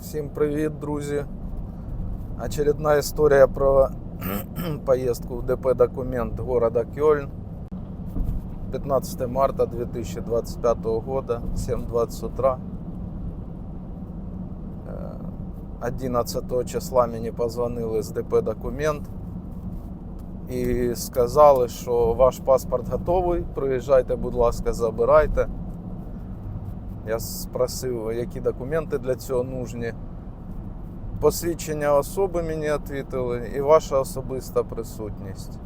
Всім привіт, друзі. Очередна історія про поїздку в ДП «Документ» города Кёльн. 15 марта 2025 года, 7.20 утра. Е, 11 числа мені позвонили з ДП «Документ» і сказали, що ваш паспорт готовий, приїжджайте, будь ласка, забирайте. Я спросив, які документи для цього нужні. Посвідчення особи мені відповіли і ваша особиста присутність.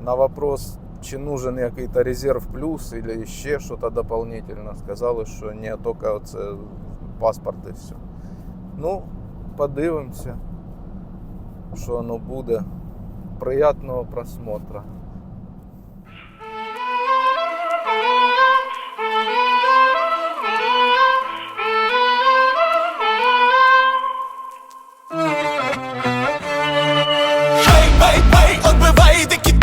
На вопрос, чи нужен якийсь резерв плюс или ще щось дополнительно, сказали, що ні, тільки оце паспорт і все. Ну, подивимося, що воно буде. Приятного просмотра. They keep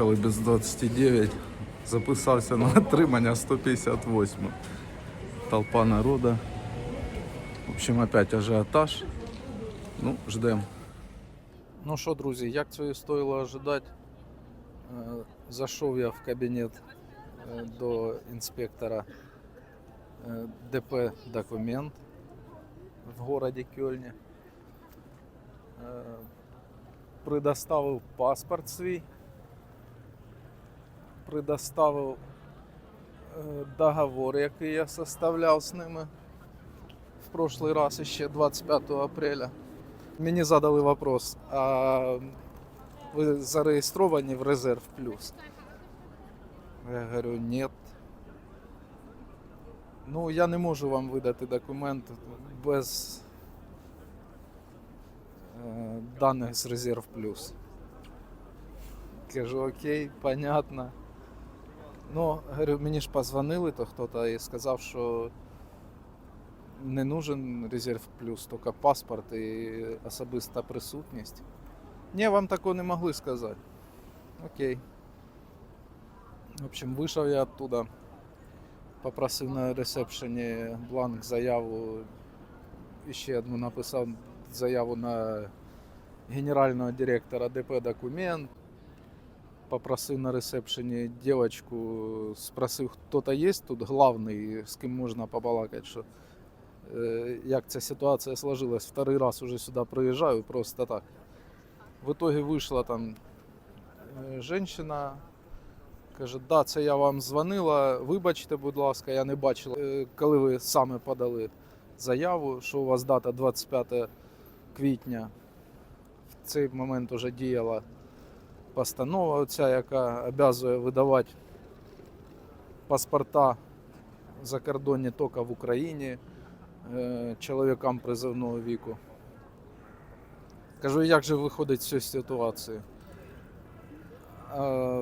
приїхали без 29, записався на отримання 158. Толпа народу. В общем, опять ажіотаж. Ну, ждем. Ну що, друзі, як цього і стоїло ожидати? Е, Зайшов я в кабінет е, до інспектора е, ДП «Документ» в городі Кьольні. Е, предоставив паспорт свій, предоставив е, договор, який я составляв з ними в прошлый раз, ще 25 апреля. Мені задали вопрос, а ви зареєстровані в Резерв Плюс? Я говорю, нет. Ну, я не можу вам видати документ без е, даних з Резерв Плюс. Кажу, окей, понятно. Ну, говорю, мені ж позвонили, то хто-то і сказав, що не нужен резерв плюс, тільки паспорт і особиста присутність. Ні, вам такого не могли сказати. Окей. В общем, вийшов я оттуда, попросив на ресепшені бланк заяву. І ще одну написав заяву на генерального директора ДП документ. Попросив на ресепшені дівчинку, спросив, хто то є тут главний, з ким можна побалакати, що е, як ця ситуація сложилась. Второй раз уже сюди приїжджаю, просто так. В итоге вийшла там е, жінка, каже, да, це я вам дзвонила, вибачте, будь ласка, я не бачила, е, коли ви саме подали заяву, що у вас дата 25 квітня. В цей момент вже діяла постанова, оця, яка обязує видавати паспорта закордонні тільки в Україні е, чоловікам призовного віку. Кажу, як же виходить з цієї ситуації? Е,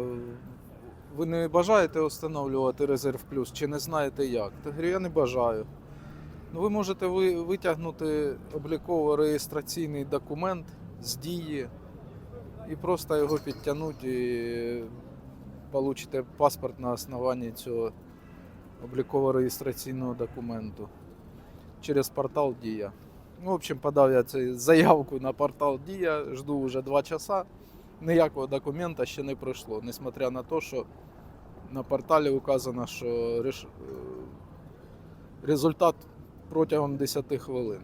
Ви не бажаєте встановлювати резерв плюс чи не знаєте як? Та говорю, я не бажаю. Ну, ви можете ви, витягнути обліково-реєстраційний документ з дії і просто його підтягнути і получите паспорт на основанні цього обліково-реєстраційного документу через портал Дія. Ну, в общем, подав я цю заявку на портал Дія, жду вже 2 часа. Ніякого документа ще не пройшло, несмотря на те, що на порталі указано, що результат протягом 10 хвилин.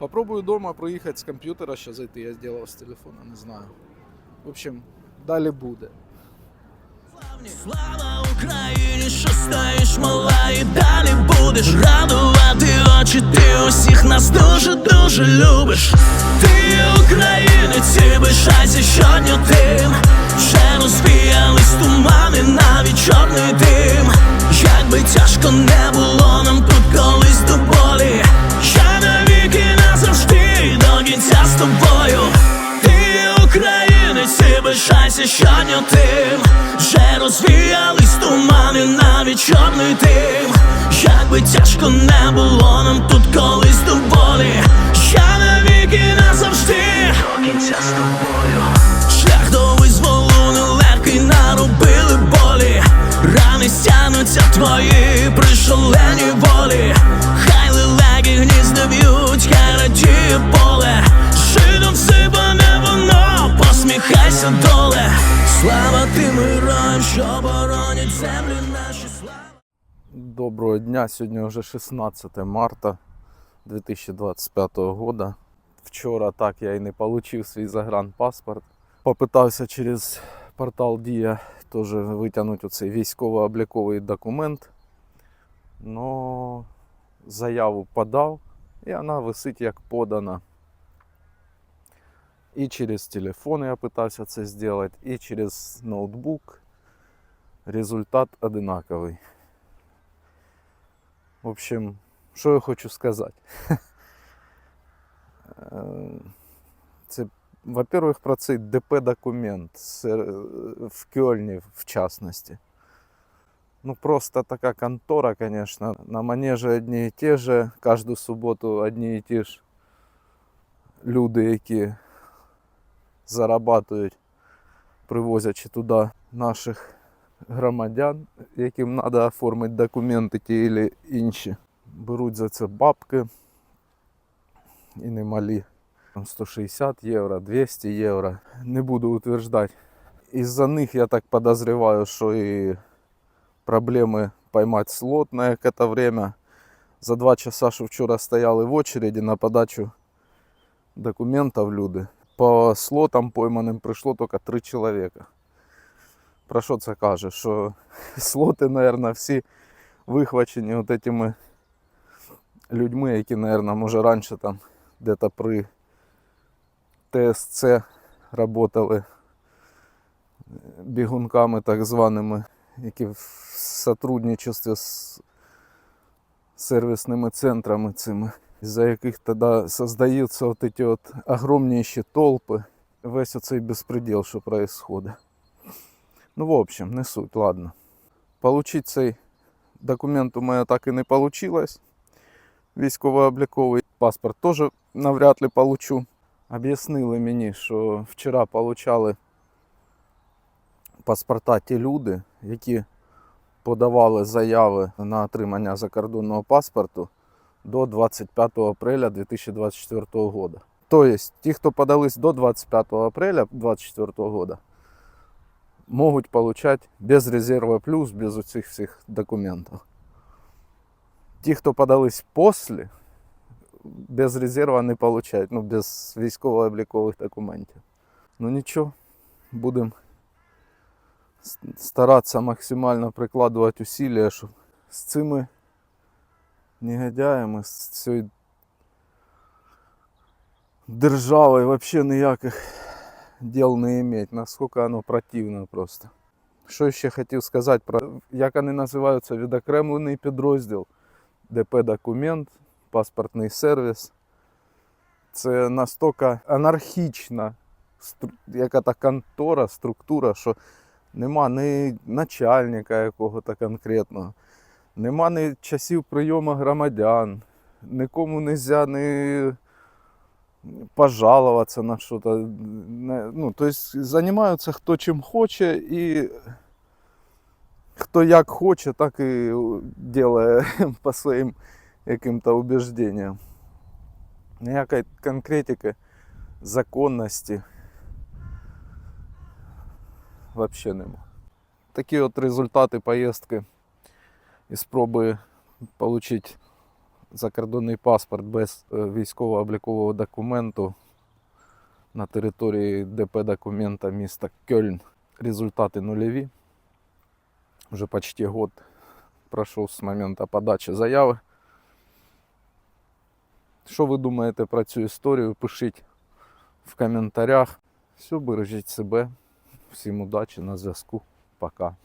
Попробую дома проїхати з комп'ютера, ще зайти, я зробив з телефона, не знаю. В общем, далі буде. Слава Україні, що стоїш мала і далі будеш радувати очі, ти усіх нас дуже дуже любиш. Ти українець і пишайся щодня тим, вже розвіялись тумани, навіть чорний дим. Як би тяжко не було нам тут колись до болі, тобою. Ти українець і пишайся щодня тим, вже розвіялись тумани, навіть чорний дим. Як би тяжко не було нам тут колись до болі, я навіки назавжди до кінця з тобою. Шлях до нелегкий наробили болі. Рани стягнуться твої при волі. Хай лелеки гнізда б'ють, хай радіє поле. Доброго дня, сьогодні вже 16 марта 2025 года. Вчора так я і не отримав свій загранпаспорт. Попитався через портал Дія теж витягнути оцей військово-обліковий документ. Но заяву подав і вона висить як подана. І через телефон я питався це зробити, і через ноутбук. Результат одинаковий. В общем, що я хочу сказати? Е, Це, во-первых, про цей ДП-документ в Кёльні, в частності. Ну, просто така контора, конечно. На манежі одні і ті же, кожну суботу одні і ті ж люди, які зарабатують, привозячи туди наших громадян, яким треба оформити документи ті или інші. Беруть за це бабки і немалі. Там 160 євро, 200 євро. Не буду утверждати. Із-за них я так подозреваю, що і проблеми поймати слот на яке-то время. За два часа, що вчора стояли в очереді на подачу документів люди. По слотам пойманим прийшло тільки три чоловіка. Про що це каже? Що слоти, мабуть, всі вихвачені от этими людьми, які, мабуть, може раніше там де-то при ТСЦ працювали бігунками так званими, які в сотрудничестві з сервісними центрами цими, за яких тоді создаються от эти от огромніші толпи. Весь оцей безпреділ, що происходит. Ну, в общем, не суть, ладно. Получить цей документ у мене так і не вийшло. Військово-обліковий паспорт теж навряд ли получу. Об'яснили мені, що вчора получали паспорта ті люди, які подавали заяви на отримання закордонного паспорту до 25 апреля 2024 року. То есть, ті, хто подались до 25 апреля 2024 года, могут получать без резерва плюс, без этих всех документов. Ті, хто подались после, без резерва не получають, ну, без військово-облікових документів. Ну нічого, будемо старатися максимально прикладувати усилия, щоб з цими негодяями, з цією державою взагалі ніяких діл не иметь, наскільки воно противно просто. Що ще хотів сказати про як вони називаються відокремлений підрозділ, ДП документ, паспортний сервіс. Це настільки анархічна яка-то контора, структура, що нема ні начальника якого-то конкретного, нема ні часів прийому громадян, нікому не можна ні пожаловаться на что-то. Ну, то есть занимаются хто чим хоче і хто як хоче, так і делає по своїм яким-то убеждениям. Ніякої конкретики, законності взагалі нема. Такі от результати поїздки і спроби отримати закордонний паспорт без е, військово-облікового документу на території ДП документа міста Кельн. Результати нульові. Вже почти год пройшов з моменту подачі заяви. Що ви думаєте про цю історію? Пишіть в коментарях. Все, бережіть себе. Всім удачі на зв'язку. Пока.